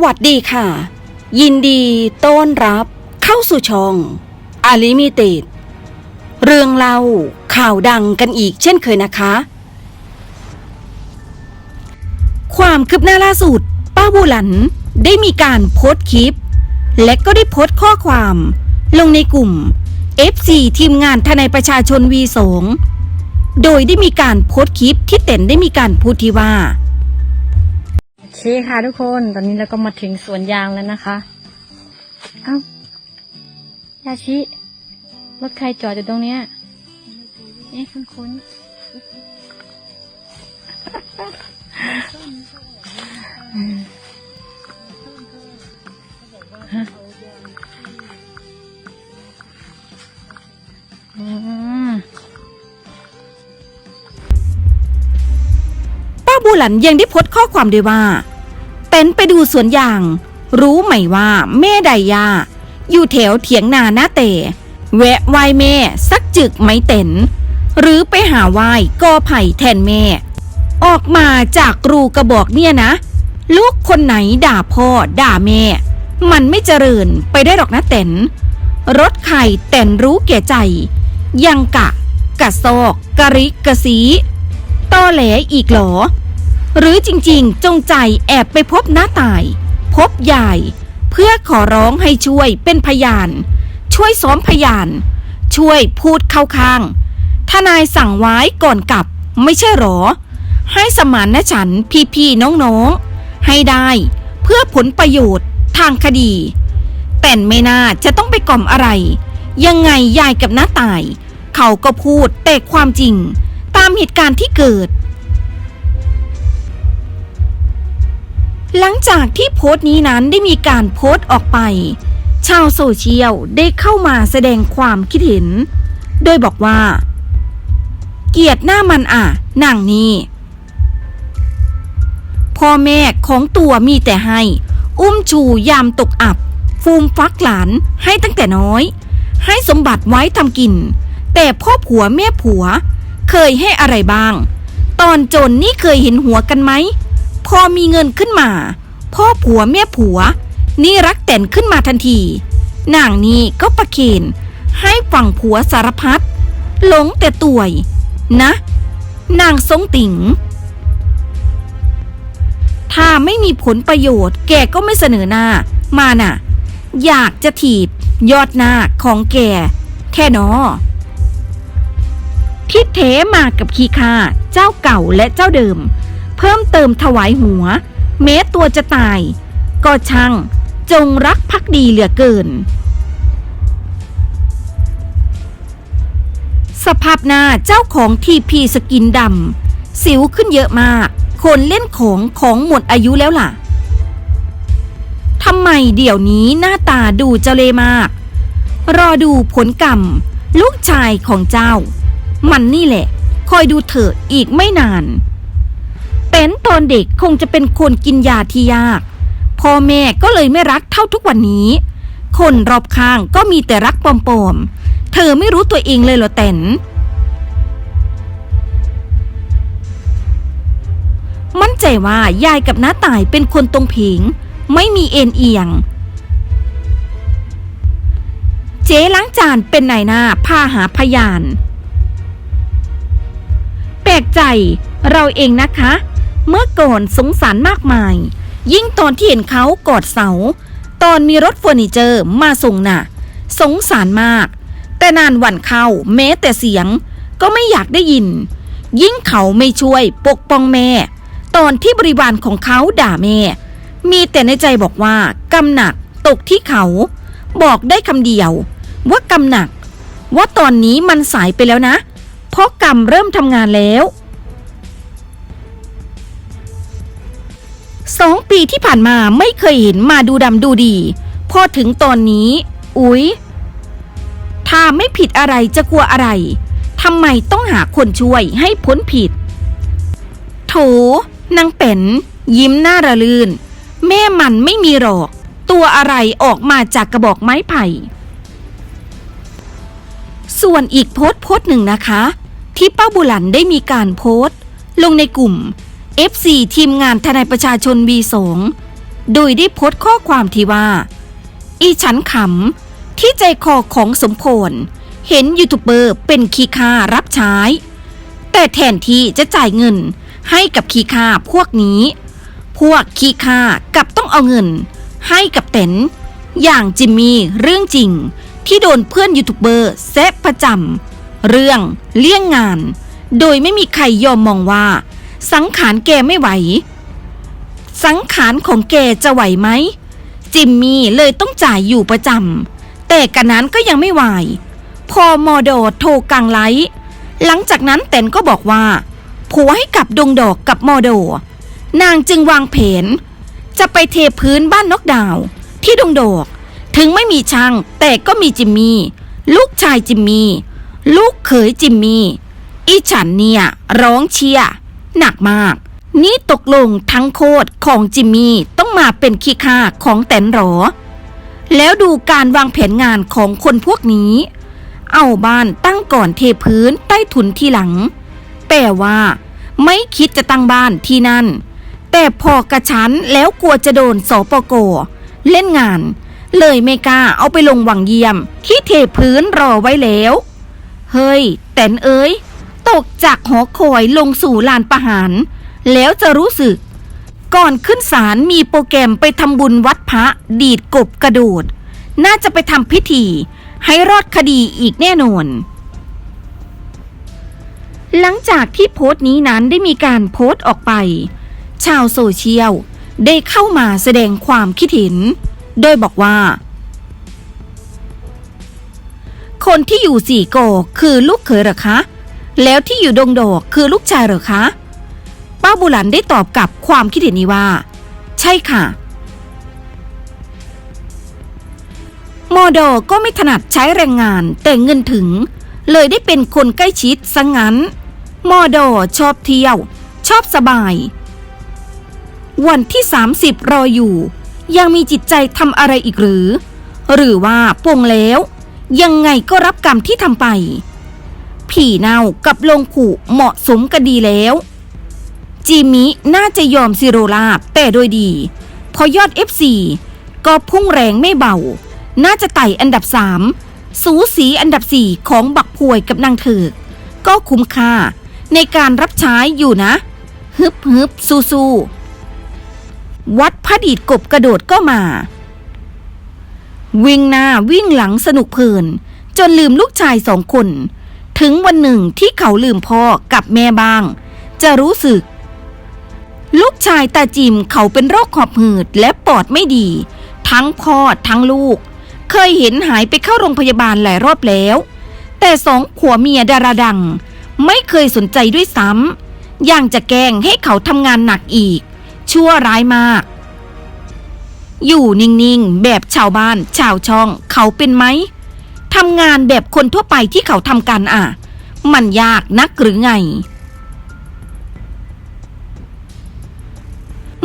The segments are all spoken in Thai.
สวัสดีค่ะ ยินดีต้อนรับเข้าสู่ช่องอาลิมิเต็ดเรื่องเล่าข่าวดังกันอีกเช่นเคยนะคะ ความคืบหน้าล่าสุด ป้าบูหลันได้มีการโพสต์คลิป และก็ได้โพสต์ข้อความ ลงในกลุ่ม FC ทีมงานทนายประชาชน V2 โดยได้มีการโพสต์คลิปที่เต็นได้มีการพูดที่ว่า เคค่ะทุกคนตอนนี้เราก็มาถึงสวนยางแล้วนะคะเอ้ายาชิรถใครจอดอยู่ตรงเนี้ยเอ๊ะคุณคุณอื บูหลันยังได้พสต์ข้อความด้วยว่า เต็นไปดูสวนยาง รู้ไหมว่าแม่ไดยา อยู่แถวเถียงนาหน้าเตะแวะไหวแม่สักจึกไหมเต็นหรือไปหาไหวกอไผ่แทนแม่ ออกมาจากรูกระบอกเนี่ยนะ ลูกคนไหนด่าพ่อด่าแม่ มันไม่เจริญไปได้หรอกนะเต็นรถไข่เต็นรู้แก่ใจ ยังกะ กะซอก กะริกะสีตอแหลอีกหรอ หรือจริงๆ จงใจแอบไปพบน้าตาย พบยาย เพื่อขอร้องให้ช่วยเป็นพยาน ช่วยซ้อมพยาน ช่วยพูดเข้าข้าง ทนายสั่งไว้ก่อนกลับ ไม่ใช่หรอ ให้สมานนะฉันพี่ๆน้องๆ ให้ได้เพื่อผลประโยชน์ทางคดี แต่ไม่น่าจะต้องไปกล่อมอะไร ยังไงยายกับน้าตาย เขาก็พูดแต่ความจริง ตามเหตุการณ์ที่เกิด หลังจากที่โพสต์นี้นั้นได้มีการโพสต์ออกไป ชาวโซเชียลได้เข้ามาแสดงความคิดเห็น โดยบอกว่า เกลียดหน้ามันอะนางนี้พ่อแม่ของตัวมีแต่ให้ อุ้มชูยามตกอับ ฟูมฟักหลานให้ตั้งแต่น้อย ให้สมบัติไว้ทำกิน แต่พ่อผัวแม่ผัว เคยให้อะไรบ้าง ตอนจนนี่เคยเห็นหัวกันไหม พอมีเงินขึ้นมา พ่อผัวแม่ผัว นี่รักแต่นขึ้นมาทันที นางนี่ก็ประเคนให้ฝั่งผัวสารพัดหลงแต่ต่วย นะ นางทรงติงถ้าไม่มีผลประโยชน์ แกก็ไม่เสนอหน้า มาน่ะ อยากจะถีบ ยอดหน้าของแกแค่นอคิดเทมากับคีคาเจ้าเก่าและเจ้าเดิม เพิ่มเติมถวายหัวแม้ตัวจะตาย ก็ช่างจงรักภักดีเหลือเกิน สภาพหน้าเจ้าของทีพีสกินดำสิวขึ้นเยอะมาก คนเล่นของของหมดอายุแล้วล่ะทำไมเดี๋ยวนี้หน้าตาดูเจเลมาก รอดูผลกรรม ลูกชายของเจ้า มันนี่แหละ คอยดูเถอะอีกไม่นาน เต้นตอนเด็กคงจะเป็นคนกินยาที่ยาก พ่อแม่ก็เลยไม่รักเท่าทุกวันนี้ คนรอบข้างก็มีแต่รักปลอมๆ เธอไม่รู้ตัวเองเลยเหรอเต้นมั่นใจว่ายายกับน้าตายเป็นคนตรงเพงไม่มีเอ็นเอียง เจ๊ล้างจานเป็นนายหน้าพาหาพยาน แปลกใจเราเองนะคะ เมื่อก่อนสงสารมากมาย ยิ่งตอนที่เห็นเขากอดเสา ตอนมีรถเฟอร์นิเจอร์มาส่งน่ะ สงสารมาก แต่นานวันเข้าแม้แต่เสียง ก็ไม่อยากได้ยิน ยิ่งเขาไม่ช่วยปกป้องแม่ ตอนที่บริวารของเขาด่าแม่ มีแต่ในใจบอกว่ากำหนักตกที่เขา บอกได้คำเดียว ว่ากำหนัก ว่าตอนนี้มันสายไปแล้วนะ เพราะกรรมเริ่มทำงานแล้ว สองปีที่ผ่านมาไม่เคยเห็นมาดูดำดูดี พอถึงตอนนี้ อุ๊ย ถ้าไม่ผิดอะไรจะกลัวอะไรทำไมต้องหาคนช่วยให้พ้นผิด โถนางเป็น ยิ้มหน้าระลื่น แม่มันไม่มีหรอก ตัวอะไรออกมาจากกระบอกไม้ไผ่ ส่วนอีกโพสต์โพสต์หนึ่งนะคะ ที่ป้าบุหลันได้มีการโพสต์ ลงในกลุ่ม FC ทีมงานทนายประชาชน V2 โดยได้โพสต์ข้อความที่ว่า อีฉันขำ ที่ใจคอของสมพลเห็นยูทูบเบอร์เป็นคีค่ารับใช้ แต่แทนที่จะจ่ายเงินให้กับคีค่าพวกนี้ พวกคีค่ากับต้องเอาเงิน ให้กับเต็นอย่างจิมมี่เรื่องจริง ที่โดนเพื่อนยูทูบเบอร์แซะประจำเรื่องเลี่ยงงาน โดยไม่มีใครยอมมองว่า สังขารแกไม่ไหว สังขารของแกจะไหวไหม จิมมี่เลยต้องจ่ายอยู่ประจำแต่กันนั้นก็ยังไม่ไหว พอมอโดโทรกลางไลท์หลังจากนั้นเต็นก็บอกว่าผัวให้กลับดงดอกกับมอโด นางจึงวางแผน จะไปเทพื้นบ้านนกดาว ที่ดงดอกถึงไม่มีช่างแต่ก็มีจิมมี่ลูกชายจิมมี่ลูกเขยจิมมี่อีฉันเนี่ย ร้องเชียร์ หนักมาก นี่ตกลงทั้งโคตรของจิมมี่ต้องมาเป็นขี้ข้าของแตนหรอ แล้วดูการวางแผนงานของคนพวกนี้ เอาบ้านตั้งก่อนเทพื้นใต้ถุนทีหลัง แต่ว่า ไม่คิดจะตั้งบ้านที่นั่น แต่พอกระชั้นแล้วกลัวจะโดนสปกเล่นงานเลยไม่กล้าเอาไปลงวังเยี่ยม ที่เทพื้นรอไว้แล้ว เฮ้ย แตนเอ้ย ตกจากหอคอยลงสู่ลานประหาร แล้วจะรู้สึก ก่อนขึ้นศาลมีโปรแกรมไปทำบุญวัดพระดีดกบกระโดด น่าจะไปทำพิธี ให้รอดคดีอีกแน่นอน หลังจากที่โพสต์นี้นั้นได้มีการโพสต์ออกไป ชาวโซเชียลได้เข้ามาแสดงความคิดเห็น โดยบอกว่า คนที่อยู่สี่โกคือลูกเขยหรอคะ แล้วที่อยู่ดงโดกคือลูกชายเหรอคะ ป้าบุหลันได้ตอบกลับความคิดเห็นนี้ว่า ใช่ค่ะ โมอดก็ไม่ถนัดใช้แรงงานแต่เงินถึง เลยได้เป็นคนใกล้ชิดซะงงั้น โมอดชอบเที่ยว ชอบสบาย วันที่ 30 รออยู่ ยังมีจิตใจทำอะไรอีกหรือ หรือว่าปวงแล้ว ยังไงก็รับกรรมที่ทำไป ผีเน่ากับลงขู่เหมาะสมกันดีแล้ว จิมิน่าจะยอมซิโรลาบแต่โดยดี พอยอด F4 ก็พุ่งแรงไม่เบา น่าจะไต่อันดับ 3 สูสีอันดับ 4 ของบักพวยกับนางเถิกก็คุ้มค่าในการรับใช้อยู่นะ ฮึบฮึบสู้สู้วัดพระดีดกบกระโดดก็มา วิ่งหน้าวิ่งหลังสนุกเพลิน จนลืมลูกชายสองคน ถึงวันหนึ่งที่เขาลืมพ่อกับแม่บ้าง จะรู้สึก ลูกชายตาจิมเขาเป็นโรคหอบหืดและปอดไม่ดี ทั้งพ่อทั้งลูก เคยเห็นหายไปเข้าโรงพยาบาลหลายรอบแล้ว แต่สองผัวเมียดาราดัง ไม่เคยสนใจด้วยซ้ำยังจะแกล้งให้เขาทำงานหนักอีก ชั่วร้ายมาก อยู่นิ่งๆ แบบชาวบ้านชาวช่องเขาเป็นไหม ทำงานแบบคนทั่วไปที่เขาทำกันอะ มันยากนักหรือไง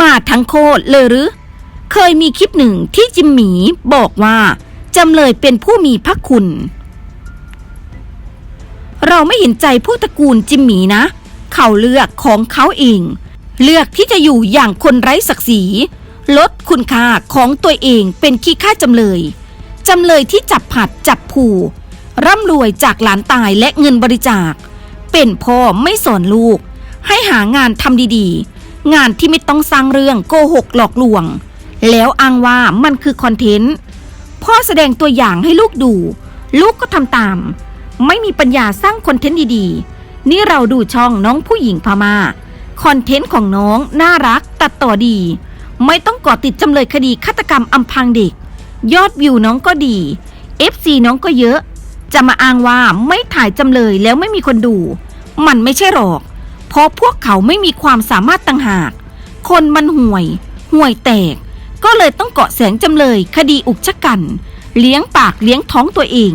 มาทั้งโคตรเลยหรือ เคยมีคลิปหนึ่งที่จิมหมีบอกว่าจำเลยเป็นผู้มีพระคุณ เราไม่เห็นใจผู้ตระกูลจิมหมีนะ เขาเลือกของเขาเอง เลือกที่จะอยู่อย่างคนไร้ศักดิ์ศรี ลดคุณค่าของตัวเองเป็นขี้ข้าจำเลย จำเลยที่จับผัดจับผูร่ำรวยจากหลานตายและเงินบริจาค เป็นพ่อไม่สอนลูก ให้หางานทำดีๆ งานที่ไม่ต้องสร้างเรื่องโกหกหลอกลวง แล้วอ้างว่ามันคือคอนเทนต์ พ่อแสดงตัวอย่างให้ลูกดู ลูกก็ทำตาม ไม่มีปัญญาสร้างคอนเทนต์ดีๆ นี่เราดูช่องน้องผู้หญิงพมา่าคอนเทนต์ของน้องน่ารักตัดต่อดี ไม่ต้องก่อติดจำเลยคดีฆาตกรรมอำพรางเด็ก ยอดวิวน้องก็ดี FC น้องก็เยอะ จะมาอ้างว่าไม่ถ่ายจำเลยแล้วไม่มีคนดู มันไม่ใช่หรอก เพราะพวกเขาไม่มีความสามารถต่างหาก คนมันห่วย ห่วยแตก ก็เลยต้องเกาะแสงจำเลย คดีอุกชะกัน เลี้ยงปากเลี้ยงท้องตัวเอง